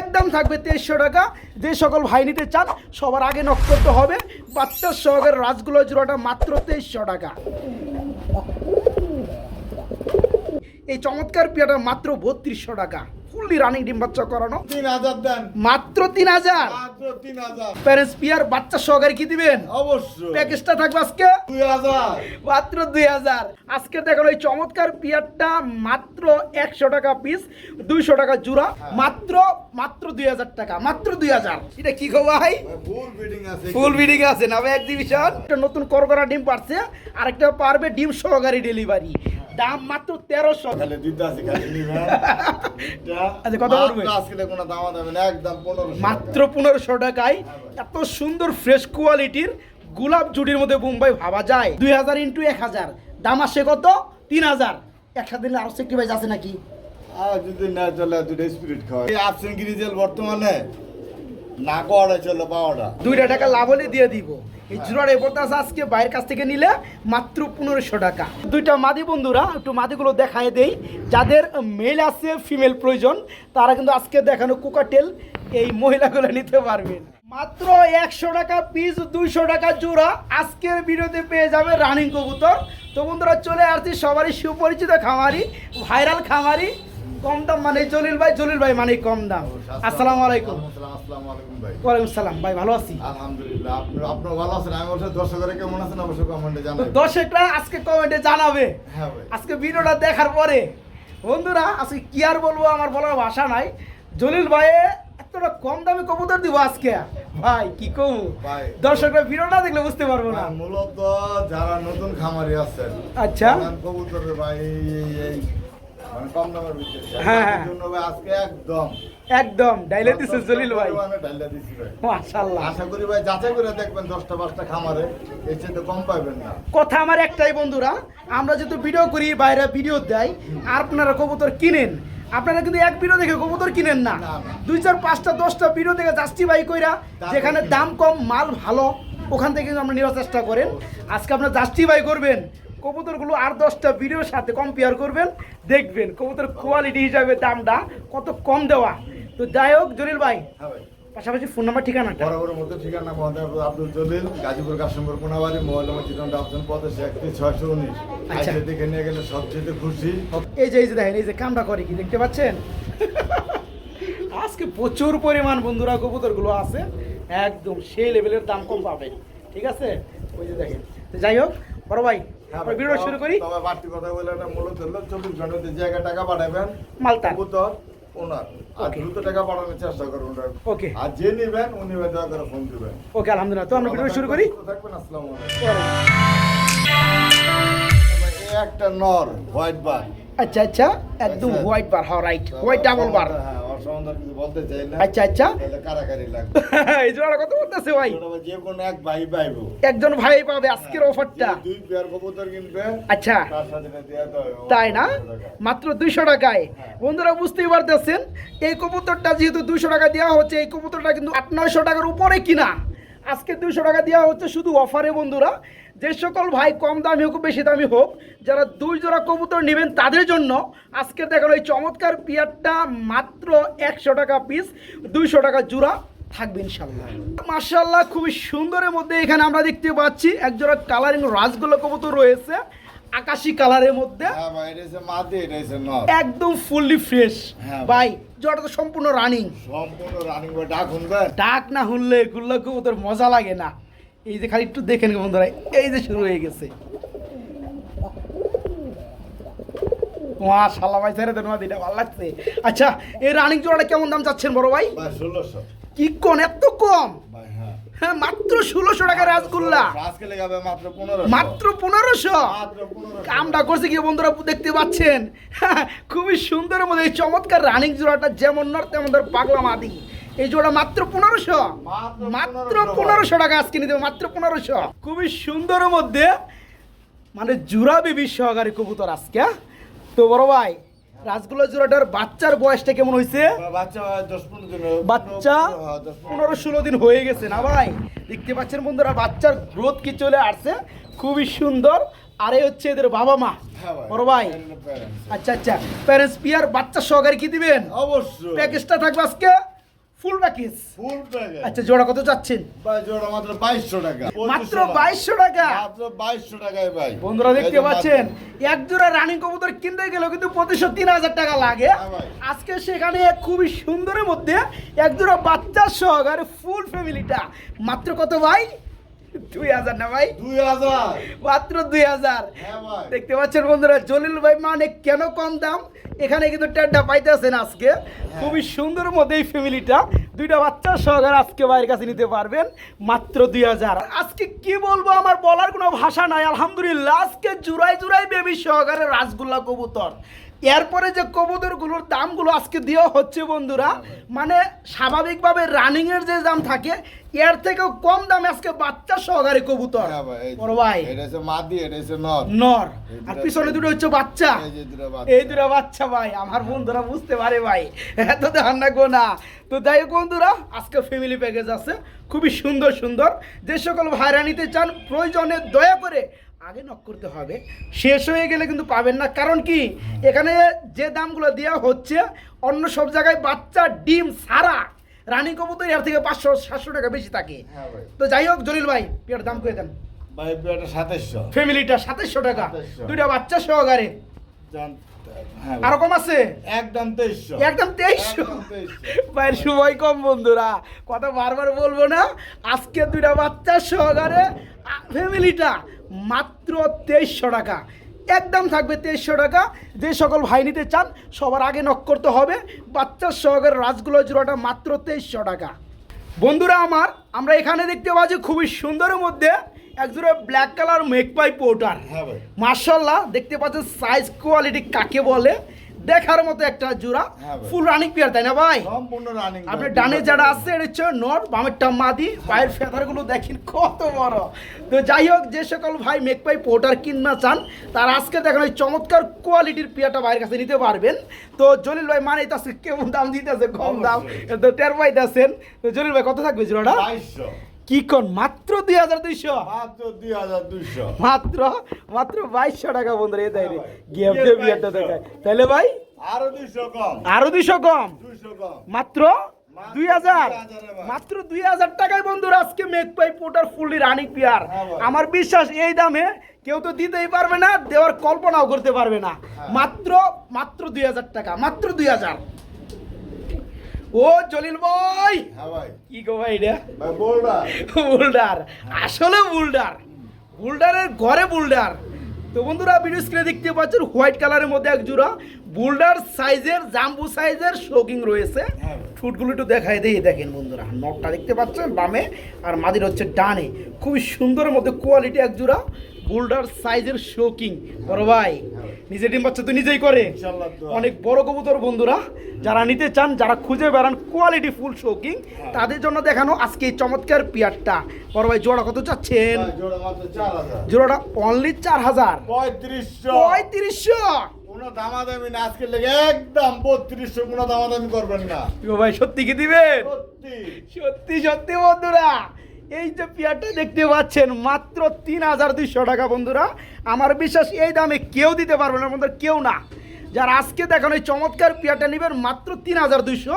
একদম থাকবে তেইশশো টাকা। যে সকল ভাই নিতে চান, সবার আগে নক্ষত্র হবে। বাচ্চার সহকারে রাজগুলো জোড়াটা মাত্র তেইশশো টাকা। এই চমৎকার পিয়াটা মাত্র বত্রিশশো টাকা। ফুললি রানিং ডিম বাচ্চা করানো। তিন হাজার দেন। মাত্র তিন হাজার? মাত্র তিন হাজার। প্যারেন্টস পিয়ার বাচ্চা সহকারে কি দিবেন? অবশ্যই। প্যাকেজটা থাকবে আজকে? দুই হাজার। মাত্র দুই হাজার। আজকে দেখো এই চমৎকার পিয়ারটা মাত্র একশো টাকা পিস দুইশো টাকা জোড়া মাত্র মাত্র দুই হাজার টাকা মাত্র দুই হাজার। এটা কি খবর ভাই? ফুল বিডিং আছে না ভাই এক্সিবিশন একটা নতুন করকরা ডিম পাচ্ছে আরেকটা পারবে ডিম সহকারী ডেলিভারি দাম মাত্র তেরোশো। খালি দিতে আছে আচ্ছা, কত পড়বে? আজকে কোনো দাম দেবে না একদম পনেরো মাত্র পনেরোশো টাকায় এত সুন্দর ফ্রেশ কোয়ালিটির গোলাপ জুটির মধ্যে মুম্বাই ভাবা যায়। দুই হাজার ইন্টু এক হাজার। দাম আসে কত? তিন হাজার। একসাথে দিলে আরও সেক্টিভাইজ আছে নাকি? আর যদি না চলে দুটো স্পিরিট খাওয়া এই আসছেন গিরিজেল বর্তমানে না কড়াই চলো পাওয়াটা। দুইটা টাকা লাভ হলে দিয়ে দিব। এই জোড়ার আছে আজকে বাইরের কাছ থেকে নিলে মাত্র পনেরোশো টাকা। দুইটা মাদি বন্ধুরা, একটু মাদিগুলো দেখায় দেই। যাদের মেল আছে ফিমেল প্রয়োজন, তারা কিন্তু আজকে দেখানো কুকাটেল এই মহিলাগুলো নিতে পারবেন মাত্র একশো টাকা পিস দুইশো টাকা জোড়া আজকের ভিডিওতে পেয়ে যাবে রানিং কবুতর। তো বন্ধুরা, চলে আসছি সবারই সুপরিচিত খামারি ভাইরাল খামারি কম দাম মানে জলিল ভাই জলিল ভাই মানে কম দাম। আসসালামু আলাইকুম। আসসালাম আলাইকুম ভাই। ওয়ালাইকুম সালাম ভাই ভালো আছি? আলহামদুলিল্লাহ আপনি আপনার ভালো আছেন? আমি বলছি দর্শকেরা কেমন আছেন অবশ্যই কমেন্টে জানাবেন। দর্শকরা আজকে কমেন্টে জানাবে। হ্যাঁ ভাই। আজকে ভিডিওটা দেখার পরে বন্ধুরা আজকে কি আর বলব আমার বলার ভাষা নাই। জলিল ভাই এতটা কম দামে কবুতর দিব আজকে। ভাই কি কম? ভাই। দর্শকরা ভিডিওটা দেখলে বুঝতে পারব না। মূলত যারা নতুন খামারি আছেন আচ্ছা। কবুতরের ভাই এই হ্যাঁ, হ্যাঁ। আজকে একদম। একদম ডাইলে দিছে জলিল ভাই। পরিমাণে ডাইলা দিছি ভাই। মাশাআল্লাহ। আশা করি ভাই যাচাই করে দেখবেন দশটা পাঁচটা খামারে এর চেয়ে তো কম না। কথা আমার একটাই বন্ধুরা আমরা যেহেতু ভিডিও করি বাইরে ভিডিও দেয় আর আপনারা কবুতর কিনেন। আপনারা কিন্তু এক ভিডিও দেখে কবুতর কিনেন না। দুই চার পাঁচটা দশটা ভিডিও দেখে জাস্টিফাই কইরা যেখানে দাম কম মাল ভালো ওখান থেকে কিন্তু আমরা নেওয়ার চেষ্টা করেন। আজকে আপনারা জাস্টিফাই করবেন। কবুতরগুলো আর দশটা ভিডিওর সাথে কম্পেয়ার করবেন দেখবেন কবুতর কোয়ালিটি হিসাবে দামটা কত কম দেওয়া। তো যাই হোক জলিল ভাই হ্যাঁ পাশাপাশি ফোন নাম্বার ঠিকানাটা। বরাবরের মতো ঠিকানা মোহাম্মদ আব্দুল জলিল গাজীপুর কাশিমপুর কোনাবাড়ি মোবাইল নম্বর চিত্রটা অপশন পঁচাশি একত্রিশ ছয়শো উনিশ। আচ্ছা। দেখে নিয়ে গেলে সবচেয়ে খুশি। এই যে এই যে দেখেন এই যে কামটা করে কি দেখতে পাচ্ছেন? আজকে প্রচুর পরিমাণ বন্ধুরা কবুতরগুলো আছে একদম সেই লেভেলের দাম কম পাবেন ঠিক আছে? ওই যে দেখেন। তো যাই হোক বড় ভাই ভিডিও শুরু করি। তবে বাড়তি কথা বলে একটা মূলত হলো চব্বিশ ঘন্টাতে জায়গায় টাকা পাঠাবেন মালতা কবুতর ওনার। আর দ্রুত টাকা পাঠানোর চেষ্টা করবেন ওকে আর যে নেবেন উনি দয়া করে ফোন দিবেন। ওকে আলহামদুলিল্লাহ। তো আমরা ভিডিও শুরু করি। থাকবেন আসসালামু এই একটা নর হোয়াইট বার। আচ্ছা আচ্ছা একদম হোয়াইট বার হ্যাঁ রাইট হোয়াইট ডাবল বার। হ্যাঁ আচ্ছা আচ্ছা। তাহলে কারাকারি লাগবে। এই জোড়া কত বলতেছে ভাই। যে কোনো এক ভাই পাইবো। একজন ভাই পাবে আজকের অফারটা। দুই পেয়ার কবুতর কিনবে আচ্ছা। তাই না? মাত্র দুইশো টাকায়। বন্ধুরা বুঝতেই পারতেছেন? এই কবুতরটা যেহেতু দুইশো টাকা দেওয়া হচ্ছে এই কবুতরটা কিন্তু আট নয়শো টাকার উপরে কিনা। আজকে দুইশো টাকা দেওয়া হচ্ছে শুধু অফারে বন্ধুরা। যে সকল ভাই কম দামি হোক বেশি দামি হোক যারা দুই জোড়া কবুতর নেবেন তাদের জন্য আজকে দেখানো এই চমৎকার পিয়ারটা মাত্র একশো টাকা পিস দুইশো টাকা জোড়া থাকবে ইনশাল্লাহ মার্শাল্লাহ খুবই সুন্দরের মধ্যে এখানে আমরা দেখতে পাচ্ছি একজোড়া কালারিং রাজগুলো কবুতর রয়েছে আকাশি কালারের মধ্যে। হ্যাঁ একদম ফুললি ফ্রেশ হ্যাঁ। ভাই। জোড়া তো সম্পূর্ণ রানিং সম্পূর্ণ রানিং ডাক ডাক না হুললে গুল্লা কবুতর মজা লাগে না। এই যে খালি একটু দেখেন বন্ধুরা এই যে শুরু হয়ে গেছে। মাশাআল্লাহ ভাই ছেড়ে দেন মাদিটা ভালো লাগছে। আচ্ছা এই রানিং জোড়াটা কেমন দাম চাচ্ছেন বড় ভাই? ষোলোশো। কি কোন এত কম? ভাই হ্যাঁ। হ্যাঁ মাত্র ষোলোশো টাকা মাত্র পনেরো মাত্র পনেরোশো? কামটা করছে কি বন্ধুরা দেখতে পাচ্ছেন? খুবই সুন্দর মধ্যে এই চমৎকার রানিং জোড়াটা যেমন নর তেমন ধর পাগলা মাদি এই জোড়া মাত্র পনেরোশো। মাত্র পনেরোশো টাকা। আজকে নিতে মাত্র পনেরোশো। খুবই সুন্দরের মধ্যে মানে জোড়া বেবি সহকারী কবুতর আজকে হ্যাঁ? তো বড় ভাই রাজগুলো জোড়াটার বাচ্চার বয়সটা কেমন হয়েছে? বাচ্চা পনেরো দিন বাচ্চা হ্যাঁ, পনেরো। ষোলো দিন হয়ে গেছে না ভাই? দেখতে পাচ্ছেন বন্ধুরা বাচ্চার গ্রোথ কি চলে আসছে? খুবই সুন্দর। আর এই হচ্ছে এদের বাবা মা। হ্যাঁ বড় ভাই। আচ্ছা আচ্ছা। প্যারেন্টস পিয়ার বাচ্চা সহকারে কি দিবেন? অবশ্যই। প্যাকেজটা থাকবে আজকে? ফুল প্যাকেজ ফুল প্যাকেজ আচ্ছা জোড়া কত চাচ্ছেন? ভাই জোড়া মাত্র টাকা। মাত্র 2500 বাইশশো টাকা? মাত্র টাকায় ভাই। বন্ধুরা দেখতে পাচ্ছেন এক জোড়া রানী কবুতর কিনতে কিন্তু প্রতিশো তিন হাজার টাকা লাগে। হ্যাঁ আজকে সেখানে খুবই সুন্দরের মধ্যে এক জোড়া বাচ্চা সহকারে ফুল ফ্যামিলিটা মাত্র কত ভাই? দুই হাজার না ভাই? দুই হাজার। মাত্র দুই হাজার। হ্যাঁ দেখতে পাচ্ছেন বন্ধুরা জলিল ভাই মানে কেন কম দাম? এখানে কিন্তু টেডটা পাইতেছেন আজকে। খুবই সুন্দর মধ্যে এই ফ্যামিলিটা। দুইটা বাচ্চা সহকারে আজকে ভাইয়ের কাছে নিতে পারবেন মাত্র দুই হাজার। আজকে কি বলব আমার বলার কোনো ভাষা নাই আলহামদুলিল্লাহ। আজকে জুড়াই জুড়াই বেবি সহকারে রাসগোল্লা কবুতর। এরপরে যে কবুতরগুলোর দামগুলো আজকে দেওয়া হচ্ছে বন্ধুরা মানে স্বাভাবিকভাবে রানিংয়ের যে দাম থাকে এর থেকেও কম দামে আজকে বাচ্চা সহকারে কবুতর। হ্যাঁ ভাই এই যে- বড় ভাই। এটা হচ্ছে মাদি এটা হচ্ছে নর। নর। আর পিছনে দুটো হচ্ছে বাচ্চা। এই দুটো বাচ্চা। এই দুটো বাচ্চা ভাই আমার বন্ধুরা বুঝতে পারে ভাই। এত ধান না। গোনা তো যাই হোক বন্ধুরা আজকে ফ্যামিলি প্যাকেজ আছে। খুবই সুন্দর সুন্দর। যে সকল ভাইরা নিতে চান প্রয়োজনে দয়া করে আগে নক করতে হবে। শেষ হয়ে গেলে কিন্তু পাবেন না। কারণ কি? এখানে যে দামগুলো দেওয়া হচ্ছে অন্য সব জায়গায় বাচ্চা ডিম সারা। রানী কবুতর এর থেকে পাঁচশো সাতশো টাকা বেশি থাকে। হ্যাঁ তো যাই হোক জলিল ভাই পেয়ার দাম করে দেন। ভাই এটা সাতাশশো ফ্যামিলিটা সাতাশশো টাকা। 2700 দুইটা বাচ্চা সহকারে। হ্যাঁ আরও কম আছে? একদম তেইশশো। একদম তেইশশো? একদম 2300 ভাইয়ের সময় কম বন্ধুরা। কথা বারবার বলব না। আজকে দুইটা বাচ্চা সহকারে ফ্যামিলিটা মাত্র তেইশশো টাকা। একদম থাকবে তেইশশো টাকা। যে সকল ভাই নিতে চান সবার আগে নক করতে হবে। বাচ্চার সহকারে রাজগুলো জোড়াটা মাত্র তেইশশো টাকা। বন্ধুরা আমার আমরা এখানে দেখতে পাচ্ছি খুবই সুন্দরের মধ্যে একজোড়া ব্ল্যাক কালার মেকপাই পোর্টার মার্শাল্লাহ দেখতে পাচ্ছেন সাইজ কোয়ালিটি কাকে বলে? দেখার মতো একটা জোড়া। ফুল রানিং পেয়ার তাই না ভাই? সম্পূর্ণ রানিং আপনার ডানে যারা আছে এটা হচ্ছে নর বামেরটা মাদি। পায়ের ফেদারগুলো দেখেন কত বড়। তো যাই হোক যে সকল ভাই মেকপাই পোর্টার কিনতে চান তার আজকে দেখেন ওই চমৎকার কোয়ালিটির পেয়ারটা ভাইয়ের কাছে নিতে পারবেন। তো জলিল ভাই মানে তো কেমন দাম দিতেছে? কম দাম। তো টের পাইতেছেন। তো জলিল ভাই কত থাকবে জোড়াটা? কি কোন? মাত্র দুই হাজার দুইশো? মাত্র দুই হাজার দুইশো। মাত্র? মাত্র বাইশশো টাকা বন্ধুরা এই দেয় হ্যাঁ বিয়েরটা 2200 দেখায়। তাহলে ভাই? আরও দুইশো কম। আরও দুইশো কম? মাত্র দুই হাজার? মাত্র দুই হাজার টাকায় বন্ধুরা আজকে magpie pouter fully running pair. হ্যাঁ আমার বিশ্বাস এই দামে কেউ তো দিতেই পারবে না দেওয়ার কল্পনাও করতে পারবে না। হ্যাঁ। মাত্র মাত্র দুই হাজার টাকা মাত্র দুই হাজার। ও জলিল ভাই। হ্যাঁ ভাই। কি গো ভাই এটা বুলডার। আসলে বুলডার। বুলডারের ঘরে বুলডার। তো বন্ধুরা ভিডিও স্ক্রিনে দেখতে পাচ্ছেন হোয়াইট কালারের মধ্যে এক জোড়া। বুলডার সাইজের জাম্বু সাইজের শোকিং রয়েছে। হ্যাঁ। ঠুটগুলো একটু দেখাই দিয়ে দেখেন বন্ধুরা নখটা দেখতে পাচ্ছেন বামে আর মাদির হচ্ছে ডানে। খুবই সুন্দর মধ্যে কোয়ালিটি এক জোড়া বুলডার সাইজের শোকিং বড় ভাই নিজে ডিম বাচ্চা তো নিজেই করে। অনেক বড় কবুতর বন্ধুরা যারা নিতে চান যারা খুঁজে বেড়ান কোয়ালিটি ফুল শোকিং হ্যাঁ। তাদের জন্য দেখানো আজকে এই চমৎকার পিয়ারটা। বড় ভাই জোড়া কত চাচ্ছেন? জোড়াটা অনলি চার হাজার। পঁয়ত্রিশশো। পঁয়ত্রিশশো। কোনো দামাদামি না আজকে লেগে একদম বত্রিশশো কোনো দামাদামি করবেন না। ও ভাই সত্যি কি দিবেন? সত্যি। সত্যি সত্যি বন্ধুরা এই যে পেয়ারটা দেখতে পাচ্ছেন মাত্র তিন হাজার দুইশো টাকা বন্ধুরা। আমার বিশ্বাস এই দামে কেউ দিতে পারবে না বন্ধুরা কেউ না। যারা আজকে দেখানো এই চমৎকার পেয়ারটা নেবেন মাত্র তিন হাজার দুইশো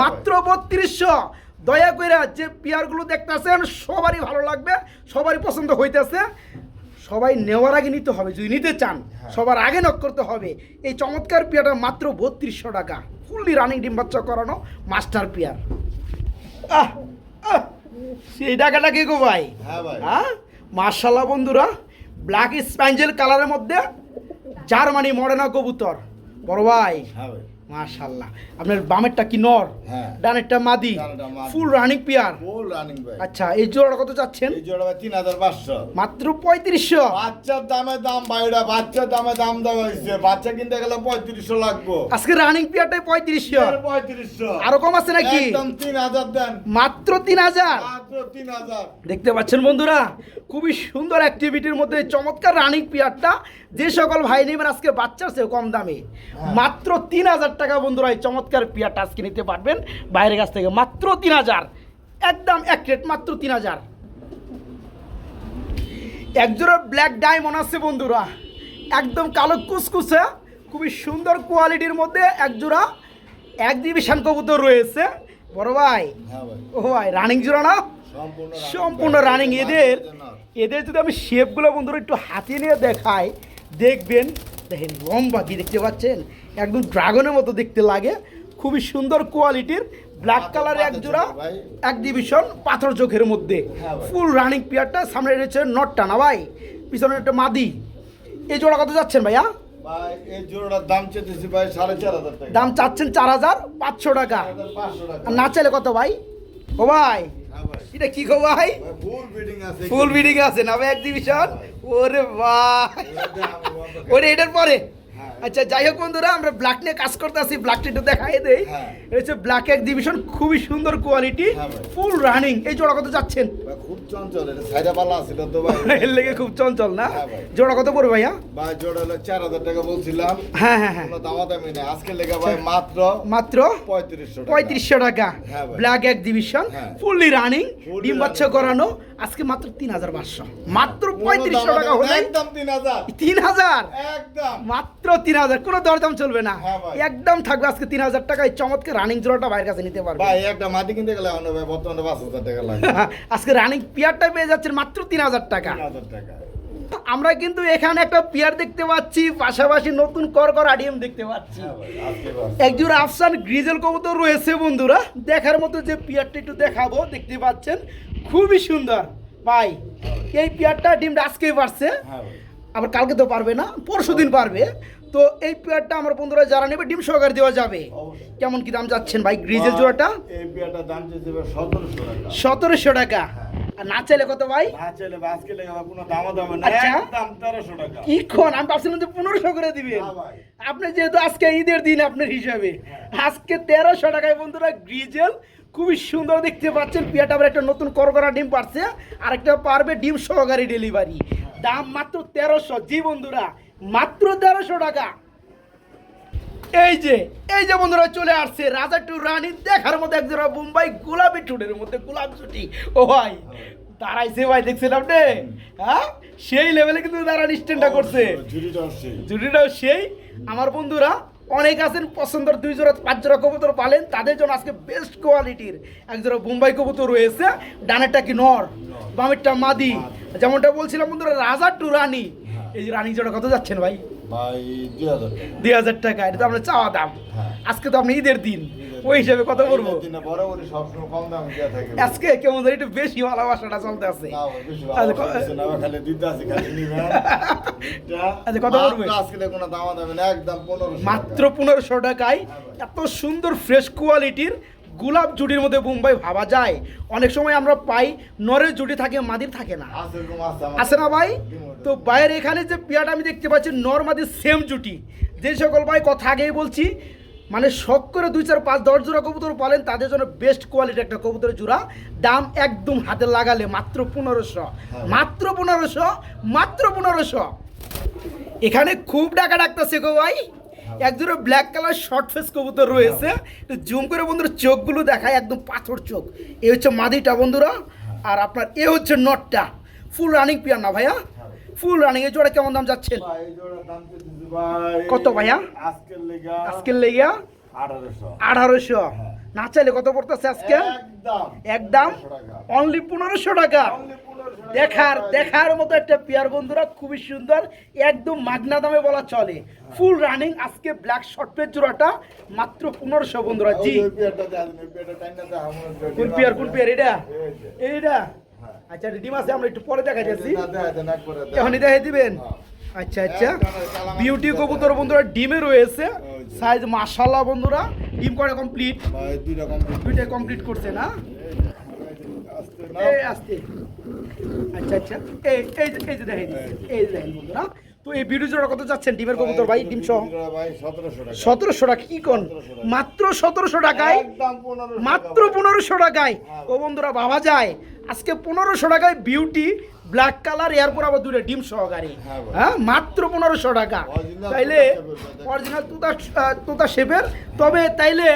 মাত্র বত্রিশশো। দয়া করে যে পেয়ারগুলো দেখতেছেন সবারই ভালো লাগবে সবারই পছন্দ হইতেছে। সবাই নেওয়ার আগে নিতে হবে যদি নিতে চান সবার আগে নক করতে হবে। এই চমৎকার পেয়ারটা মাত্র বত্রিশশো টাকা। ফুললি রানিং ডিম বাচ্চা করানো মাস্টার পেয়ার। আহ আহ, সেই টাকাটা কে গো ভাই? হ্যাঁ ভাই। হ্যাঁ মার্শাল্লাহ বন্ধুরা ব্ল্যাক স্প্যাঞ্জেল কালারের মধ্যে জার্মানি মডেনা কবুতর। বড় ভাই হ্যাঁ ভাই। আপনার বামেরটা কি নর? হ্যাঁ। ডানেরটা মাদি। Full running pair full running ভাই আচ্ছা এই জোড়াটা কত চাচ্ছেন? এই জোড়া ভাই তিন হাজার পাঁচশো। মাত্র পঁয়ত্রিশশো। বাচ্চার দামে দাম ভাইরা বাচ্চার দামে দাম দেওয়া হয়েছে। বাচ্চা কিনতে গেলে পঁয়ত্রিশশো লাগবো। আজকে রানিং পেয়ারটাই পঁয়ত্রিশশো। পঁয়ত্রিশশো। আরও কম আছে নাকি? একদম তিন হাজার দেন। মাত্র তিন হাজার। মাত্র তিন হাজার। দেখতে পাচ্ছেন বন্ধুরা খুবই সুন্দর অ্যাক্টিভিটির মধ্যে চমৎকার রানিং পিয়ারটা যে সকল ভাই নেবেন আজকে বাচ্চার চেয়ে কম দামে মাত্র তিন হাজার টাকা বন্ধুরা এই চমৎকার পিয়ারটা আজকে নিতে পারবেন। বাইরের কাছ থেকে মাত্র তিন হাজার। একদম এক রেট মাত্র তিন হাজার। একজোড়া ব্ল্যাক ডায়মন্ড আছে বন্ধুরা। একদম কালো কুচকুচে খুবই সুন্দর কোয়ালিটির মধ্যে একজোড়া এক ডিভিশন কবুতর রয়েছে। বড় ভাই হ্যাঁ ভাই। ও ভাই রানিং জোড়া না? সম্পূর্ণ সম্পূর্ণ রানিং এদের এদের যদি আমি শেপগুলো বন্ধুরা একটু হাতিয়ে নিয়ে দেখাই দেখবেন দেখেন লম্বা কি দেখতে পাচ্ছেন? একদম ড্রাগনের মতো দেখতে লাগে। খুবই সুন্দর কোয়ালিটির ব্ল্যাক কালারের এক জোড়া এক ডিভিশন পাথর চোখের মধ্যে। ফুল রানিং পেয়ারটা সামনে রয়েছে নটটা না ভাই? পিছনে একটা মাদি। এই জোড়া কত যাচ্ছেন ভাইয়া? দাম চাচ্ছেন চার হাজার পাঁচশো টাকা। না চাইলে কত ভাই? ও ভাই এটা কি গো ভাই ফুল বিডিং আছে না ভাই এক্সিবিশন ওরে ভাই। ওরে এটার পরে। আচ্ছা যাই হোক বন্ধুরা আমরা ব্ল্যাক নিয়ে কাজ করতে আসি ব্ল্যাকটা একটু দেখাই দেই। হ্যাঁ। এটা হচ্ছে ব্ল্যাক এক্সিবিশন খুবই সুন্দর কোয়ালিটি হ্যাঁ ফুল রানিং এই জোড়া কত যাচ্ছেন? খুব চঞ্চল এটা সাইডা পালা ছিল তো ভাই। এর লেগে খুব চঞ্চল না? হ্যাঁ জোড়া কত পড়বে ভাইয়া? ভাই জোড়া হলো চার হাজার টাকা বলছিলাম। হ্যাঁ হ্যাঁ হ্যাঁ। কোনো দামাদামি নেই। আজকে লেগে ভাই মাত্র মাত্র পঁয়ত্রিশশো টাকা। পঁয়ত্রিশশো টাকা। হ্যাঁ ব্ল্যাক এক্সিবিশন হ্যাঁ। ফুললি রানিং ডিম বাচ্চা করানো আজকে মাত্র তিন হাজার পাঁচশো। মাত্র পঁয়ত্রিশশো টাকা হলে একদম তিন হাজার। তিন হাজার? একদম। মাত্র তিন হাজার। কোনো দরদাম চলবে না। হ্যাঁ একদম থাকবে আজকে তিন হাজার টাকায়। চমৎকার রানিং জোড়াটা বাইরের কাছে নিতে পারবে। ভাই একটা মাটি কিনতে গেলে ভাই বর্তমানে পাঁচ হাজার টাকা লাগে। আজকে রানিং পিয়ারটা পেয়ে যাচ্ছেন মাত্র তিন হাজার টাকা। টাকা। আমরা কিন্তু এখানে একটা পিয়ার দেখতে পাচ্ছি পাশাপাশি নতুন কর কর আডিএম দেখতে পাচ্ছি। হ্যাঁ ভাই আজকে বাস। একজোড়া আফসান গ্রিজেল কবুতর রয়েছে বন্ধুরা। দেখার মতো যে পিয়ারটা একটু দেখাবো দেখতে পাচ্ছেন। খুবই সুন্দর। ভাই এই পেয়ারটা ডিমটা আজকেই পারছে হ্যাঁ আবার কালকে তো পারবে না পরশু দিন পারবে। তো এই পেয়ারটা আমার বন্ধুরা যারা নেবে ডিম সহকারে দেওয়া যাবে। কেমন কি দাম যাচ্ছেন ভাই গ্রিজেল জোড়াটা? এই বিয়াটার দাম সতেরোশো টাকা। টাকা। আর না চাইলে কত ভাই? না আচ্ছা। আমি ভাবছিলাম যে পনেরোশো করে দিবেন। আপনি যেহেতু আজকে ঈদের দিন আপনার হিসাবে আজকে তেরোশো টাকায় বন্ধুরা গ্রিজেল খুবই সুন্দর দেখতে পাচ্ছেন। পিয়াটা আবার একটা নতুন করকরা ডিম পারছে আর একটা পারবে ডিম সহকারী ডেলিভারি দাম মাত্র তেরোশো জি বন্ধুরা মাত্র তেরোশো টাকা। এই যে এই যে বন্ধুরা চলে আসছে রাজা টু রানী। দেখার মধ্যে একজোড়া মুম্বাই গোলাপি টুডের মধ্যে গোলাপ ছুটি ও ভাই দাঁড়াইছে ভাই দেখছেন আপনি? হ্যাঁ? সেই লেভেলে কিন্তু দাঁড়া স্ট্যান্ডটা করছে। জুটিটাও সেই। আমার বন্ধুরা অনেক আছেন পছন্দের দুই জোড়া পাঁচ জোড়া কবুতর পালেন তাদের জন্য আজকে বেস্ট কোয়ালিটির এক জোড়া বোম্বাই কবুতর রয়েছে। ডানেরটা কি নর? বামেরটা মাদি। যেমনটা বলছিলাম বন্ধুরা রাজা টু রানী। এই যে রানী জোড়া কত যাচ্ছেন ভাই? ভাই দুই হাজার টাকা এটা তো আমরা চাওয়া দাম। হ্যাঁ। আজকে তো আপনি ঈদের দিন। ওই হিসাবে দেওয়া থাকে। আজকে কেমন জানি একটু বেশি ভালোবাসাটা চলতে আছে। আচ্ছা, আচ্ছা, মাত্র পড়বে? আজকে লেগে কোনো দামা দামে না, একদম 1500 টাকা। মাত্র পনেরোশো টাকায় এত সুন্দর ফ্রেশ কোয়ালিটির গোলাপ জুটির মধ্যে মুম্বাই ভাবা যায়। অনেক সময় আমরা পাই নরের জুটি থাকে মাদির থাকে না। আছে না ভাই? তো বাইরে এখানে যে পেয়াটা আমি দেখতে পাচ্ছি নর মাদির সেম জুটি। যে সকল ভাই কথা আগেই বলছি মানে শখ করে দুই চার পাঁচ দশ জোড়া কবুতর পালেন তাদের জন্য বেস্ট কোয়ালিটি একটা কবুতরের জোড়া। দাম একদম হাতে লাগালে মাত্র পনেরোশো। মাত্র পনেরোশো মাত্র পনেরোশো। এখানে খুব ডাকা ডাকতেছে গো ভাই। একজোড়া ব্ল্যাক কালার শর্ট ফেস কবুতর রয়েছে। জুম করে বন্ধুরা চোখগুলো দেখায় একদম পাথর চোখ। এ হচ্ছে মাদিটা বন্ধুরা। আর আপনার এ হচ্ছে নটটা। ফুল রানিং পিয়ার না ভাইয়া? ফুল রানিং এ জোড়া কেমন দাম যাচ্ছেন? এই ভাই, কত ভাইয়া? আজকের লেগা আজকের আঠারোশো। না চাইলে কত পড়তেছে আজকে? একদম। একদম? 1500 টাকা। অনলি পনেরোশো টাকা? Only 1500 টাকা। দেখার দেখার মতো একটা পেয়ার বন্ধুরা খুবই সুন্দর একদম মাগনা দামে বলা চলে। ফুল রানিং আজকে ব্ল্যাক শর্ট পেজ জোড়াটা মাত্র পনেরোশো বন্ধুরা। জি। কোন পেয়ার কোন পেয়ার এটা এই এইটা? আচ্ছা ডিম আছে আমরা একটু পরে দেখা যাচ্ছি। এখনই দেখাই দিবেন? হ্যাঁ। আচ্ছা আচ্ছা। বিউটি কবুতর বন্ধুরা ডিমে রয়েছে। সাইজ মাশাল্লাহ বন্ধুরা ডিম করে কমপ্লিট দুইটা কমপ্লিট করছে। না? এই আসতে। আচ্ছা আচ্ছা। এই এই যে- এই যে দেখেন এই যে। দেখেন বন্ধুরা। তো এই জোড়া কত যাচ্ছেন ডিমের কবুতর ভাই ডিম সহ দুইটা ভাই, 1700 টাকা। সতেরোশো টাকা কি কোন? মাত্র সতেরোশো টাকায়? মাত্র পনেরোশো টাকায়? হ্যাঁ। ও বন্ধুরা ভাবা যায়। আজকে পনেরোশো টাকায় বিউটি ব্ল্যাক কালার এরপর আবার দুটো ডিম সহকারে হ্যাঁ হ্যাঁ মাত্র পনেরোশো টাকা। তাইলে। অরিজিনাল তুতা তুতা শেপের তবে তাইলে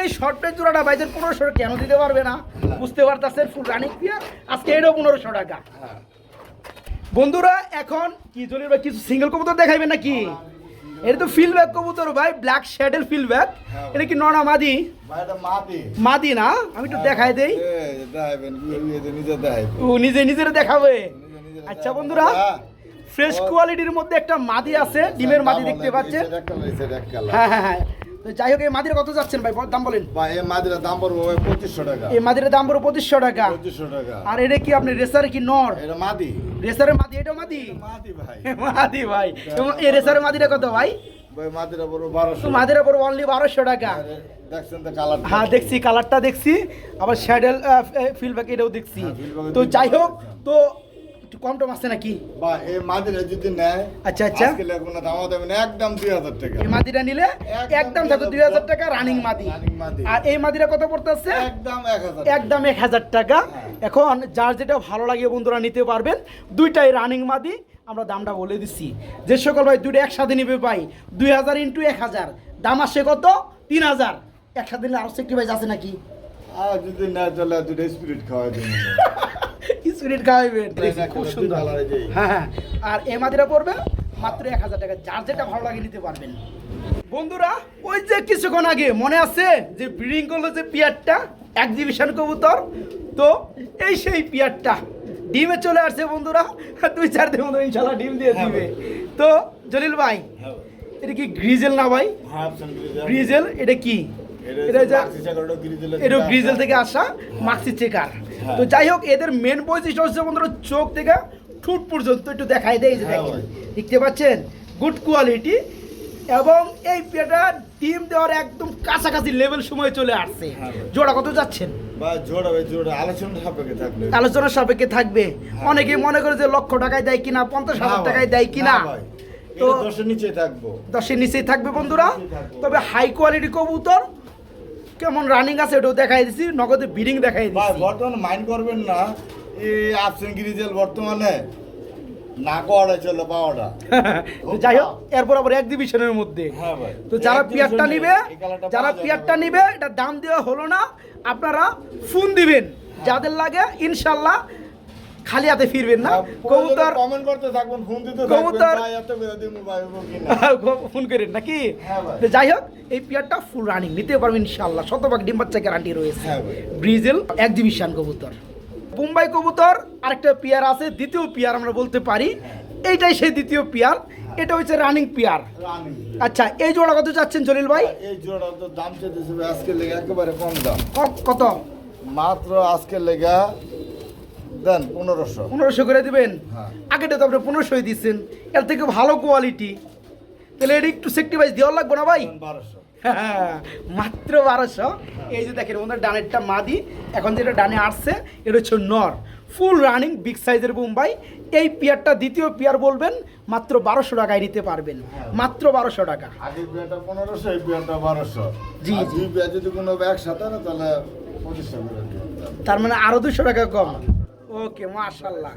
এই শর্টের জোড়াটা ভাইদের পনেরোশো কেন দিতে পারবে না? বুঝতে পারতেছেন ফুল রানিং পিয়ার আজকে এটাও পনেরোশো টাকা। হ্যাঁ। বন্ধুরা এখন কি ভাই কিছু সিঙ্গেল কবুতর দেখাইবেন নাকি? এটা তো ফিল ব্যাক কবুতর ভাই ব্ল্যাক শ্যাডেল ফিল ব্যাক হ্যাঁ। এটা কি ননা মাদি? মাদি। না? আমি একটু দেখাই দেই। ইয়ে, ইয়ে। ও নিজে নিজের দেখাবে। আচ্ছা বন্ধুরা হ্যাঁ। ফ্রেশ কোয়ালিটির মধ্যে একটা মাদি আছে ডিমের মাদি দেখতে পাচ্ছেন। হ্যাঁ হ্যাঁ হ্যাঁ। তো যাই হোক এই মাদির কত যাচ্ছেন ভাই? দাম বলেন। ভাই, এই মাদির দাম পড়বে 2500 টাকা। এই মাদির দাম পড়ো পঁচিশশো টাকা। 2500 টাকা। আর এটা কি আপনি রেসার কি নর? এটা মাদি। রেসারের মাদি এটা মাদি? মাদি ভাই। মাদি ভাই। এই রেসারের মাদিটা কত ভাই? ভাই, মাদিটা পড়বে 1200 তো মাদির উপর অনলি বারোশো টাকা। হ্যাঁ দেখছি কালারটা দেখছি। আবার শ্যাডেল ফিলব্যাক এটাও দেখছি। হ্যাঁ, তো যাই হোক তো একটু কম টম আছে নাকি? বা এই মাদিরা যদি নেয় আচ্ছা, আচ্ছা। আজকে না দাম দেবেন একদম 2000 টাকা। এই মাদিটা নিলে একদম দুই হাজার টাকা রানিং মাদি। আর এই কত পড়তেছে একদম 1000 একদম এক হাজার টাকা। এখন যার যেটা ভালো লাগে বন্ধুরা নিতে পারবেন দুইটাই রানিং মাদি। আমরা দামটা বলে দিচ্ছি যে সকল ভাই দুটো একসাথে নিবে পাই দুই হাজার ইন্টু এক হাজার। দাম আসে কত? তিন হাজার। একসাথে নিলে আরও একটি ভাই আছে নাকি? আর যদি না চলে দুটো স্পিরিট খাওয়াই দিন স্পিরিট Plain খুব সুন্দর। হ্যাঁ হ্যাঁ। আর এ মাদিরা পড়বে মাত্র এক হাজার টাকা। যার যেটা ভালো লাগে নিতে পারবেন। বন্ধুরা ওই যে কিছুক্ষণ আগে মনে আছে যে ব্রিডিং করল যে পিয়ারটা এক্সিবিশন কবুতর? তো এই সেই পিয়ারটা। ডিমে চলে আসছে বন্ধুরা। দুই চার দিন বন্ধুরা ইনশাল্লাহ ডিম দিয়ে হ্যাঁ দিবে। তো জলিল ভাই এটা কি গ্রিজেল না ভাই? গ্রিজেল এটা কি? এটা গ্রিজেল থেকে আসা মাক্সি চেকার হ্যাঁ। তো যাই হোক এদের মেন বৈশিষ্ট্য হচ্ছে বন্ধুরা চোখ থেকে ঠুট পর্যন্ত একটু দেখাই দেয় যে হ্যাঁ দেখেন। দেখতে পাচ্ছেন? গুড কোয়ালিটি এবং এই পেটা ডিম দেওয়ার একদম কাছাকাছি লেভেল সময় চলে আসছে। হ্যাঁ জোড়া কত যাচ্ছেন? আলোচনার সাপেক্ষে থাকবে। অনেকে মনে করে যে লক্ষ টাকায় দেয় কিনা পঞ্চাশ হাজার টাকায় দেয় কিনা। তো দশের নিচে থাকব। দশের নিচেই থাকবে বন্ধুরা। তবে হাই কোয়ালিটি কবুতর কেমন রানিং আছে ওটাও দেখাই দিছি নগদে বিডিং দেখাই ভাই দিছি বর্তমানে মাইন্ড করবেন না এই আপসেন গ্রিজেল বর্তমানে না করা চলো পাওয়াটা। যাই হোক এরপর আবার এক্সিবিশনের মধ্যে। হ্যাঁ ভাই তো যারা পিয়ারটা নিবে যারা পিয়ারটা। নিবে এটা দাম দেওয়া হলো না আপনারা ফোন দিবেন। যাদের লাগে ইনশাল্লাহ খালি হাতে ফিরবেন না। কবুতর কমেন্ট করতে থাকবেন ফোন দিতে কবুতর- ফোন করেন নাকি? হ্যাঁ যাই হোক এই পিয়ারটা ফুল রানিং নিতে পারবেন ইনশাল্লাহ শতভাগ ডিম বাচ্চা গ্যারান্টি রয়েছে। হ্যাঁ। ব্রিজেল এক্সিবিশন কবুতর। মুম্বাই কবুতর আরেকটা পিয়ার আছে দ্বিতীয় পিয়ার আমরা বলতে পারি। এইটাই সেই দ্বিতীয় পিয়ার এটা হচ্ছে রানিং পিয়ার। আচ্ছা এই জোড়া কত চাচ্ছেন জলিল ভাই? এই জোড়া তো দাম চাইতেছে আজকে লেগে একেবারে কম দাম। কত? মাত্র আজকে লেগা দেন পনেরোশো। পনেরোশো করে দিবেন? হ্যাঁ। আগেটা তো আপনি পনেরোশোই দিচ্ছেন। এর থেকে ভালো কোয়ালিটি তাহলে এটা একটু সেফটি বাইজ দেওয়ার লাগবে না ভাই? বারোশো। হ্যাঁ, মাত্র বারোশো। এই যে দেখেন ওনার ডানেরটা মাদি এখন যেটা ডানে আসছে এটা হচ্ছে নর। ফুল রানিং বিগ সাইজের মুম্বাই এই পিয়ারটা দ্বিতীয় পিয়ার বলবেন মাত্র বারোশো টাকায় নিতে পারবেন। মাত্র বারোশো টাকা। আগের পনেরোশো এই বারোশো। জি, জি। যদি কোনো তাহলে পঁচিশশো তার মানে আরও দুশো টাকা কম। ওকে মাশাল্লাহ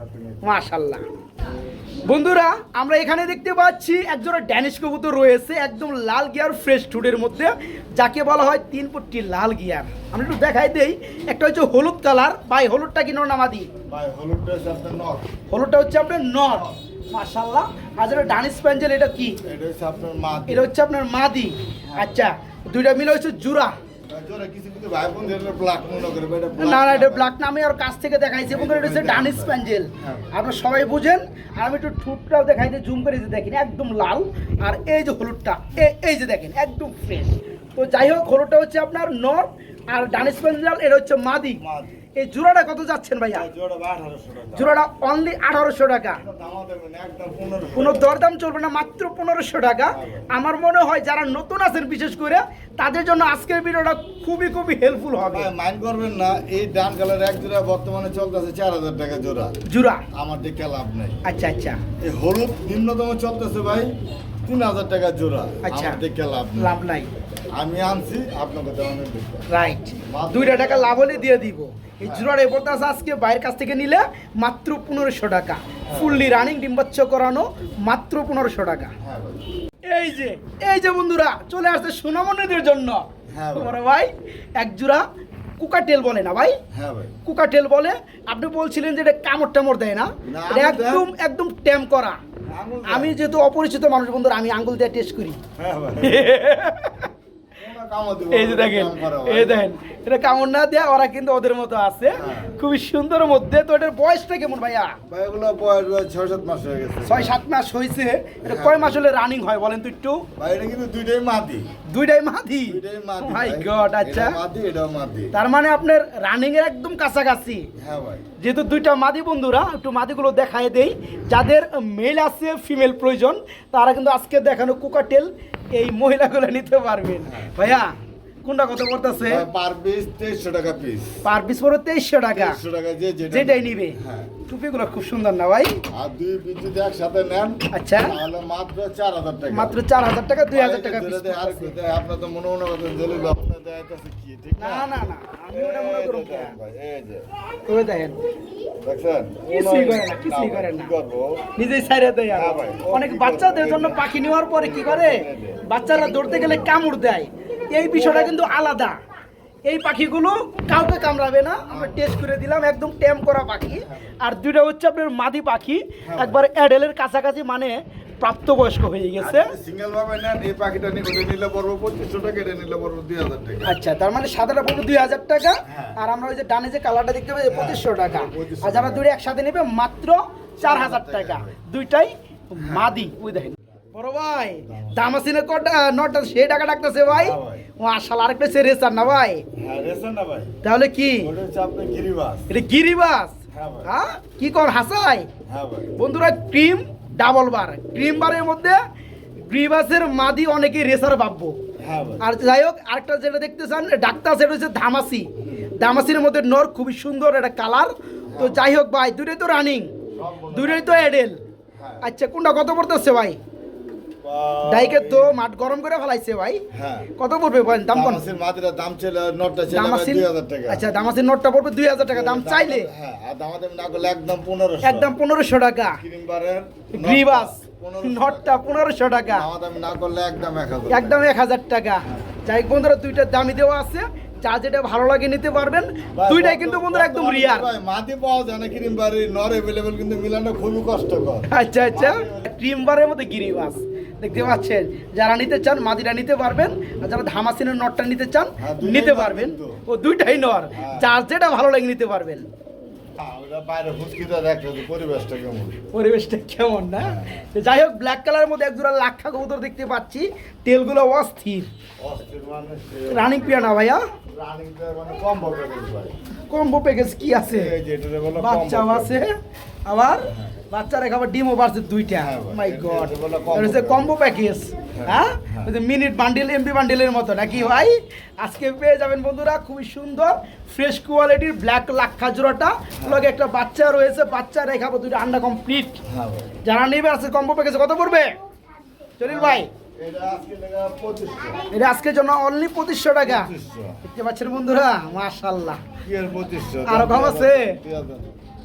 মাশাল্লাহ। বন্ধুরা আমরা এখানে দেখতে পাচ্ছি একজোড়া ড্যানিশ কবুতর রয়েছে একদম লাল গিয়ার ফ্রেশ টুডের মধ্যে যাকে বলা হয় তিন পট্টি লাল গিয়ার। আমরা একটু দেখাই দেই একটা হচ্ছে হলুদ কালার ভাই হলুদটা কি নামাদি ভাই হলুদ ড্রেস আপনার নট হলুদটা হচ্ছে আপনার নর। মাশাল্লাহ আর যেটা ডানিশ প্যাঞ্জেল এটা কি? আপনার এটা হচ্ছে আপনার মাদি। আচ্ছা দুইটা মিলে হচ্ছে জুরা। জোরে কিছু না না এটা থেকে দেখাইছি এবং এটা হচ্ছে ডানিস প্যাঞ্জেল। আপনারা সবাই বুঝেন আর আমি একটু ঠুটটাও জুম করে যে দেখেন একদম লাল আর এই যে হলুদটা এই যে দেখেন একদম ফ্রেশ তো যাই হোক হলুদটা হচ্ছে আপনার নর্থ আর ডানিস প্যাঞ্জেল এটা হচ্ছে মাদি মাদি। এই জোড়াটা কত যাচ্ছেন ভাইয়া? ভাই, জোড়া ভাই 1800 টাকা। জোড়াটা অনলি আঠারোশো টাকা। কোনো দামও দেবেন না, একদম 1500 কোনো দরদাম চলবে না মাত্র পনেরোশো টাকা। আমার মনে হয় যারা নতুন আছেন বিশেষ করে তাদের জন্য আজকের ভিডিওটা খুবই খুবই হেল্পফুল হবে। মাইন্ড করবেন না এই ডান কালার এক জোড়া বর্তমানে চলতেছে চার হাজার টাকা জোড়া। জুরা আমার দিকে লাভ নাই। আচ্ছা আচ্ছা। এই হলুদ নিম্নতম চলতেছে ভাই তিন হাজার টাকা জোড়া। আচ্ছা। দিকে লাভ নাই। লাভ নাই। আমি আনছি আপনাকে রাইট দুইটা টাকা লাভ হলে দিয়ে দিব। এই জোড়ার এপরটা আজকে বাইরের কাছ থেকে নিলে মাত্র পনেরোশো টাকা। ফুললি রানিং ডিম্বাচ্ছ করানো মাত্র পনেরোশো টাকা। হ্যাঁ এই যে এই যে বন্ধুরা চলে আসছে সোনামণিদের জন্য। হ্যাঁ ভাই। এক জোড়া কুকাটেল বলে না ভাই? হ্যাঁ ভাই। কুকাটেল বলে। আপনি বলছিলেন যে এটা কামড় টামড় দেয় না। না, এটা একদম একদম ট্যাম করা। আমি যেহেতু অপরিচিত মানুষ বন্ধুরা আমি আঙ্গুল দিয়ে টেস্ট করি হ্যাঁ ভাই কোনো কামও দিব এই যে দেখেন কাম করা ভাই। এই দেখেন এটা কামড় না দেয়া ওরা কিন্তু ওদের মতো আছে। হ্যাঁ। খুবই সুন্দর মধ্যে তো এটার বয়সটা কেমন ভাইয়া? ভাই বয়স ছয় সাত মাস হয়ে গেছে। ছয় সাত মাস হয়েছে। এটা হ্যাঁ। কয় মাস হলে রানিং হয় বলেন তো একটু? ভাই এটা কিন্তু দুইটাই মাদি। দুইটাই মাদি? দুইটাই মাদি মাই গড আচ্ছা। মাদি এটাও মাদি। তার মানে আপনার রানিং এর একদম কাছাকাছি। হ্যাঁ ভাই। যেহেতু দুইটা মাদি বন্ধুরা একটু মাদিগুলো দেখায় দেই। যাদের মেল আছে ফিমেল প্রয়োজন তারা কিন্তু আজকে দেখানো কুকাটেল এই মহিলাগুলো নিতে পারবেন। ভাইয়া কোনটা কত পড়তেছে? পার পিস তেইশশো টাকা পিস পার পিস পড়ো তেইশশো টাকা। তেইশশো টাকা যে যেটাই নিবে। হ্যাঁ। টুপিগুলো খুব সুন্দর না ভাই? আর দুই পিস যদি একসাথে নেন আচ্ছা। তাহলে মাত্র চার হাজার টাকা। মাত্র চার হাজার টাকা দুই হাজার টাকা ভাই, পিস আর আপনার তো মনে মনে করছেন জেলে আপনার দেয় কি ঠিক না? না না আমি ওটা মনে করব দেখেন ভাই, এই যে। নিজেই সাইরে দেয়। হ্যাঁ অনেক বাচ্চাদের জন্য পাখি নেওয়ার পরে কি করে? বাচ্চারা দৌড়তে গেলে কামড় দেয়। এই বিষয়টা কিন্তু আলাদা। এই পাখিগুলো কাউকে কামড়াবে না। আমরা টেস্ট করে দিলাম একদম টেম করা পাখি। আর দুইটা হচ্ছে আপনার মাদি পাখি। একবার অ্যাডেলের কাছাকাছি মানে প্রাপ্তবয়স্ক হয়ে গেছে। সিঙ্গেল ভাবে নেন এই পাখিটা নিয়ে ওটা নিলে পড়ব পঁচিশশো টাকা এটা নিলে পড়ব দুই হাজার টাকা। আচ্ছা তার মানে সাদাটা পড়বে দুই হাজার টাকা। হ্যাঁ। আর আমরা ওই যে ডানে যে কালারটা দেখতে পাই পঁচিশশো টাকা। 2500 আর যারা দুটো একসাথে নেবে মাত্র চার হাজার টাকা। দুইটাই মাদি। ওই দেখেন। বড় ভাই। দামাসিনের কটা? নটা। সেই টাকা ডাকতেছে ভাই। হ্যাঁ। ও আসল আরেকটা সে রেসার না ভাই? তাহলে কি? এটা গিরিবাস? হ্যাঁ হ্যাঁ? কি কর হাসাই? হ্যাঁ বন্ধুরা ক্রিম ডাবল বার। ক্রিম বারের মধ্যে গ্রিবাসের মাদি অনেকেই রেসার ভাববো। আর যাই হোক আরেকটা যেটা দেখতে চান ডাক্তার সেটা হচ্ছে ধামাসি। ধামাসির মধ্যে নর খুবই সুন্দর একটা কালার। তো যাই হোক ভাই দুটোই তো রানিং দুটোই তো এডেল। আচ্ছা কোনটা? কত পড়তেছে ভাই? ডাইকে তো মাঠ গরম করে ফেলাইছে ভাই। হ্যাঁ। কত পড়বে বলেন দাম কোন? মাদিরা দাম ছিল নটটা ছিল দামাসির দুই হাজার টাকা। আচ্ছা দামাসির নোটটা পড়বে দুই হাজার টাকা দাম চাইলে? হ্যাঁ আর দামাদামি না করলে একদম পনেরোশো। একদম পনেরোশো টাকা। ক্রিম গ্রিবাস নটটা পনেরোশো। টাকা। দামাদামি না করলে একদম এক হাজার একদম এক হাজার টাকা। যাই হোক বন্ধুরা দুইটার দামি দেওয়া আছে। যা যেটা ভালো লাগে নিতে পারবেন। দুইটাই কিন্তু বন্ধুরা একদম রিয়ার ভাই, মাটি পাওয়া যায় না ক্রিম বাড়ি নর এভেলেবেল কিন্তু মিলানো খুবই কষ্টকর। আচ্ছা আচ্ছা। ক্রিম বারের মধ্যে গিরিবাস দেখতে পাচ্ছেন? যারা নিতে চান মাদিরা নিতে পারবেন আর যারা ধামাসিনের নটটা নিতে চান হ্যাঁ, নিতে পারবেন। ও দুইটাই নর। হ্যাঁ। যার যেটা ভালো লাগে নিতে পারবেন। হ্যাঁ, পরিবেশটা কেমন। না? যাই হোক ব্ল্যাক কালারের মধ্যে লাক্ষা কবুতর দেখতে পাচ্ছি। তেলগুলো অস্থির। অস্থির মানে রানিং পিয়া না ভাইয়া? কম কম্বো প্যাকেজ কি আছে? বাচ্চাও আছে আবার বাচ্চারা খাবার ডিমও পারছে দুইটা। হ্যাঁ মাই গড বলে combo হচ্ছে কম্বো প্যাকেজ হ্যাঁ হ্যাঁ। মিনিট বান্ডিল এমবি বান্ডিলের মতো নাকি ভাই? আজকে পেয়ে যাবেন বন্ধুরা খুবই সুন্দর ফ্রেশ কোয়ালিটির ব্ল্যাক লাক্ষা জোড়াটা। লগে একটা বাচ্চা রয়েছে বাচ্চা রেখাবো দুটো আন্ডা কমপ্লিট হ্যাঁ যারা নেবে আছে কম্বো প্যাকেজ কত পড়বে? চলিল ভাই। এটা আজকে লেগা আজকের জন্য অনলি পঁচিশশো টাকা। দেখতে পাচ্ছেন বন্ধুরা? মাশাল্লাহ কি আর আরও কম আছে?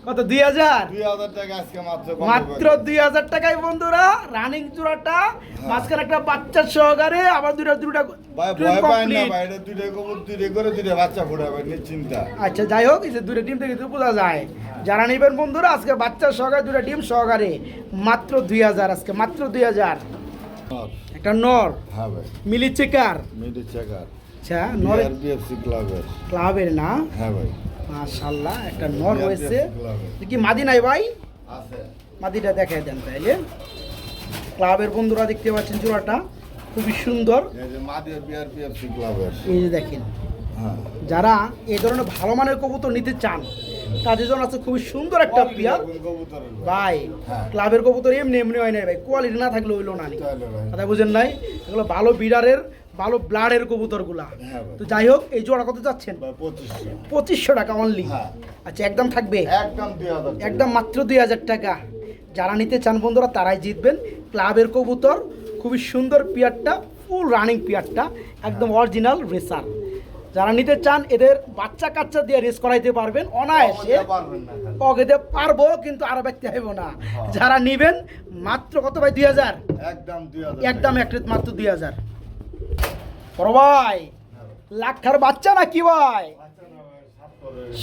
কত দুই হাজার? দুই হাজার টাকা আজকে মাত্র। দুই হাজার টাকায় বন্ধুরা রানিং চূড়াটা মাঝখানে একটা বাচ্চা সহকারে আবার দুটা দুটা আচ্ছা যাই হোক দুটো ডিম থেকে বোঝা যায়। যারা নেবেন বন্ধুরা আজকে বাচ্চার সহকারে দুটা ডিম সহকারে মাত্র দুই হাজার আজকে মাত্র দুই হাজার। একটা নর। হ্যাঁ ভাই। মিলি চেকার মিলি চেকার আচ্ছা নর বিএফসি ক্লাবের ক্লাবের না? হ্যাঁ ভাই। মাশাআল্লাহ একটা নর ক্লাবের। কি মাদি নাই ভাই? আছে। মাদিটা দেখাই দেন তাইলে। ক্লাবের বন্ধুরা দেখতে পাচ্ছেন জোড়াটা খুবই সুন্দর। এই যে দেখেন। যারা এই ধরনের ভালো মানের কবুতর নিতে চান তাদের জন্য আছে খুবই সুন্দর একটা পেয়ার। ভাই। হ্যাঁ। ক্লাবের কবুতর এমনি এমনি হয় না ভাই। কোয়ালিটি না থাকলে হইল না। কথা বুঝেন নাই? এগুলো ভালো বিডারের ভালো ব্লাডের কবুতরগুলা। হ্যাঁ। তো যাই হোক এই জোড়া কত যাচ্ছেন? পঁচিশশো। টাকা অনলি হ্যাঁ। আচ্ছা একদম থাকবে। একদম মাত্র দুই হাজার টাকা। যারা নিতে চান বন্ধুরা তারাই জিতবেন। ক্লাবের কবুতর খুবই সুন্দর পিয়ারটা ফুল রানিং পিয়ারটা একদম অরিজিনাল রেসার যারা নিতে চান এদের বাচ্চা কাচ্চা দিয়ে রেস করাইতে পারবেন। অনায়াসে অগেতে পারব কিন্তু আরও ব্যক্তি হইব না। হ্যাঁ। যারা নিবেন মাত্র কত ভাই? দুই হাজার? একদম একদম এক মাত্র দুই হাজার। বড় ভাই লাক্ষার বাচ্চা না কি ভাই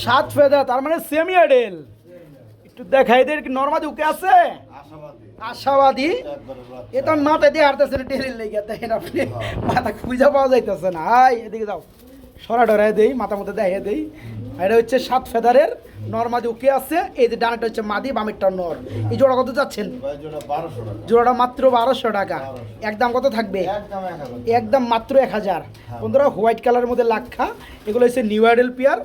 সাত। ফেদা তার মানে সেমি এডেল একটু দেখাই দের নর্মাদি উকে আছে? আশাবাদী। এ তো মাথা দিয়ে হারতেছে টেলির লেগে দেখেন আপনি। মাথা খুঁজে পাওয়া যাইতেছে না। হাই এদিকে যাও। সরা ডরাই দেই মাথা মধ্যে দেখাই দেই। এটা হচ্ছে সাত ফেদারের নর্মাদি ওকে আছে এই যে ডানাটা হচ্ছে মাদি বামেরটা নর। এই জোড়া কত যাচ্ছেন? জোড়াটা মাত্র বারোশো টাকা। একদম কত থাকবে? একদম মাত্র এক হাজার। বন্ধুরা হোয়াইট কালারের মধ্যে লাক্ষা। এগুলো হচ্ছে নিউ আইডেল পিয়ার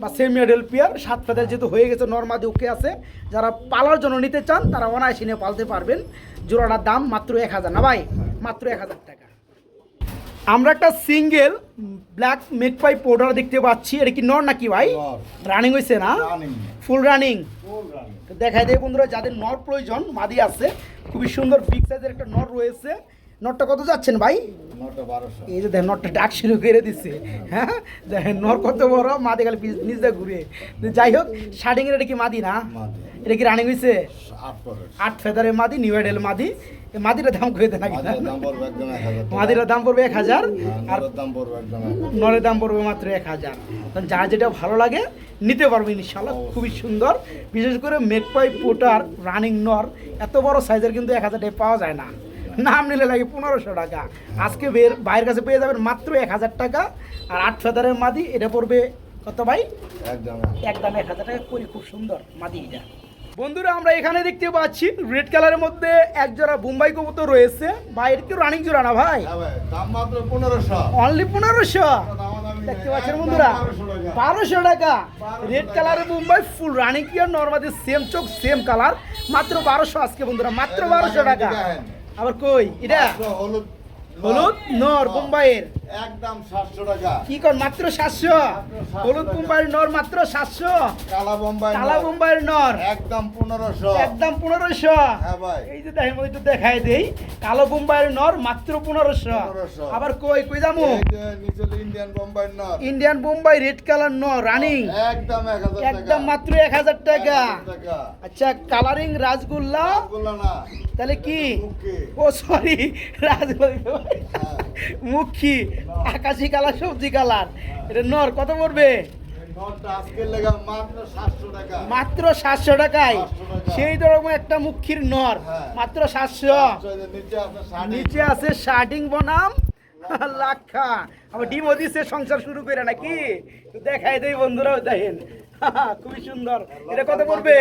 বা সেমি আইডেল পিয়ার। সাত ফেদার যেহেতু হয়ে গেছে নর্মাদি ওকে আছে। যারা পালার জন্য নিতে চান তারা অনায়াসে নিয়ে পালতে পারবেন। জোড়াটার দাম মাত্র এক হাজার। না ভাই মাত্র এক হাজার টাকা। আমরা একটা single black magpie powder দেখতে পাচ্ছি। এটা কি নর নাকি ভাই? রানিং হয়েছে না? ফুল রানিং দেখাই দেয় বন্ধুরা যাদের নর প্রয়োজন মাদি আছে খুবই সুন্দর বিগ সাইজের একটা নর রয়েছে। নরটা কত যাচ্ছেন ভাই? এই যে দেখেন নটটা ডাক শুরু করে দিচ্ছে হ্যাঁ? দেখেন নর কত বড় মাদি পিছ- নিচ দিয়ে ঘুরে। যাই হোক শার্টিং এর এটা কি মাদি না? এটা কি রানিং হয়েছে আট ফেদারের। মাদি নিউ এডেল মাদি। এই মাদিটার দাম করে দেন নাকি মাদির দাম পড়বে এক হাজার হ্যাঁ, আর নরের দাম পড়বে মাত্র এক হাজার। যার যেটা ভালো লাগে নিতে পারবেন ইনশাল্লাহ খুবই সুন্দর। বিশেষ করে মেকপাই পোটার রানিং নর এত বড় সাইজের কিন্তু এক হাজার টাকা পাওয়া যায় না। নাম নিলে লাগে পনেরোশো টাকা। আজকে বের বাইরের কাছে পেয়ে যাবেন মাত্র এক হাজার টাকা। আর আট ফেদারের মাদি এটা পড়বে কত ভাই? একদম একদম এক হাজার টাকা করি খুব সুন্দর মাদি এটা। বন্ধুরা আমরা এখানে দেখতে পাচ্ছি রেড কালারের মধ্যে এক জোড়া বোম্বাই কবুতর রয়েছে। ভাই এটা কি রানিং জোড়া না ভাই? হ্যাঁ দাম মাত্র পনেরোশো। অনলি পনেরোশো? দেখতে পাচ্ছেন বন্ধুরা বারোশো টাকা। রেড কালারের মুম্বাই ফুল রানিং কি আর নর্মাদি সেম চোখ সেম কালার মাত্র বারোশো আজকে বন্ধুরা মাত্র বারোশো টাকা। আবার কই? এটা? হলুদ হলুদ নর। মুম্বাইয়ের একদম সাতশো টাকা। কি কর মাত্র সাতশো? হলুদ মুম্বাইয়ের নর মাত্র সাতশো? কালা বোম্বাই কালা নর। একদম পনেরোশো। একদম পনেরোশো। হ্যাঁ ভাই। এই যে দেখেন মধ্যে একটু দেখাই দেই। কালো মুম্বাইয়ের নর মাত্র পনেরোশো। 1500 আবার কই কই যামু এই যে নিচে ইন্ডিয়ান বোম্বাই নর। ইন্ডিয়ান বোম্বাই রেড কালার নর রানিং একদম এক হাজার টাকা। একদম মাত্র এক হাজার টাকা। আচ্ছা কালারিং রাজগোল্লা? বলল না। তাহলে কি। ও সরি রাজগোল্লা। হ্যাঁ। মুখী। আকাশি কালার সবজি কালার। এটা নর কত পড়বে? মাত্র সাতশো টাকা। টাকায়? সেই ধরম একটা মুখির নর হ্যাঁ। মাত্র সাতশো। নিচে আছে শার্টিং। বনাম লাক্ষা। আবার ডিমও দিচ্ছে সংসার শুরু করে নাকি? দেখাই দেয় বন্ধুরাও দেখেন। খুবই সুন্দর। এটা কত পড়বে।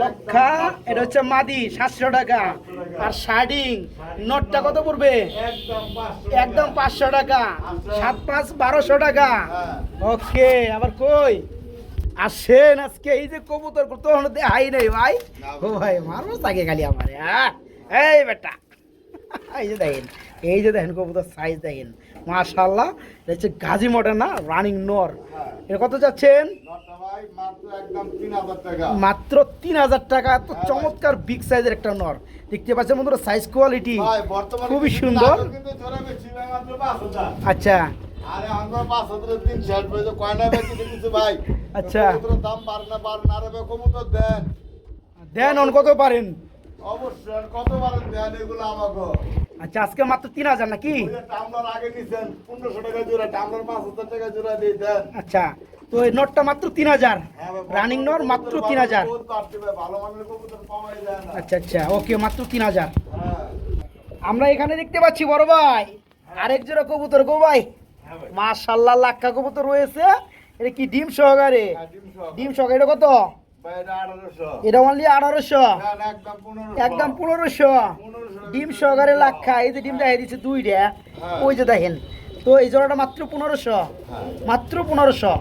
লক্ষা, এটা হচ্ছে মাদি, সাতশো টাকা। আর শার্টিং নোটটা কত পড়বে? একদম পাঁচশো টাকা। সাত পাঁচ, বারোশো টাকা। ওকে, আবার কই? আসেন আজকে, এই যে কবুতর তো দেখাই নাই ভাই। ও ভাই, মারবো তাকে খালি আমার হ্যাঁ এই বেটা, এই যে দেখেন, এই যে দেখেন কবুতর সাইজ দেখেন। মাশাল্লাহ হচ্ছে গাজী মডেল না? রানিং নর। এটা কত যাচ্ছেন? ভাই মাত্র একদম তিন হাজার টাকা। এত চমৎকার বিগ সাইজের একটা নর। দেখতে পাচ্ছেন বন্ধুরা সাইজ কোয়ালিটি খুবই সুন্দর। আচ্ছা। আচ্ছা। দেন। অন কত পারেন? অবশ্যই কত পারেন? দেন এগুলো আমাকে। আচ্ছা আজকে মাত্র তিন হাজার নাকি? ওই আচ্ছা তো এই নটটা মাত্র তিন হাজার। হ্যাঁ রানিং নর মাত্র তিন হাজার। আচ্ছা আচ্ছা ওকে মাত্র তিন হাজার। হ্যাঁ। আমরা এখানে দেখতে পাচ্ছি বড় ভাই আরেক জোড়া কবুতর গো ভাই। হ্যাঁ। মাশাল্লাহ লাক্ষা কবুতর রয়েছে। এটা কি ডিম সহকারে? হ্যাঁ, ডিম সহকারে এটা কত? এটা অনলি আঠারোশো। একদম 1500 একদম পনেরোশো। 1500 ডিম সহকারে লাক্ষা এই যে ডিম দেখা দিচ্ছে দুইটা হ্যাঁ। ওই যে দেখেন। তো এই জোড়াটা মাত্র পনেরোশো। হ্যাঁ। মাত্র পনেরোশো।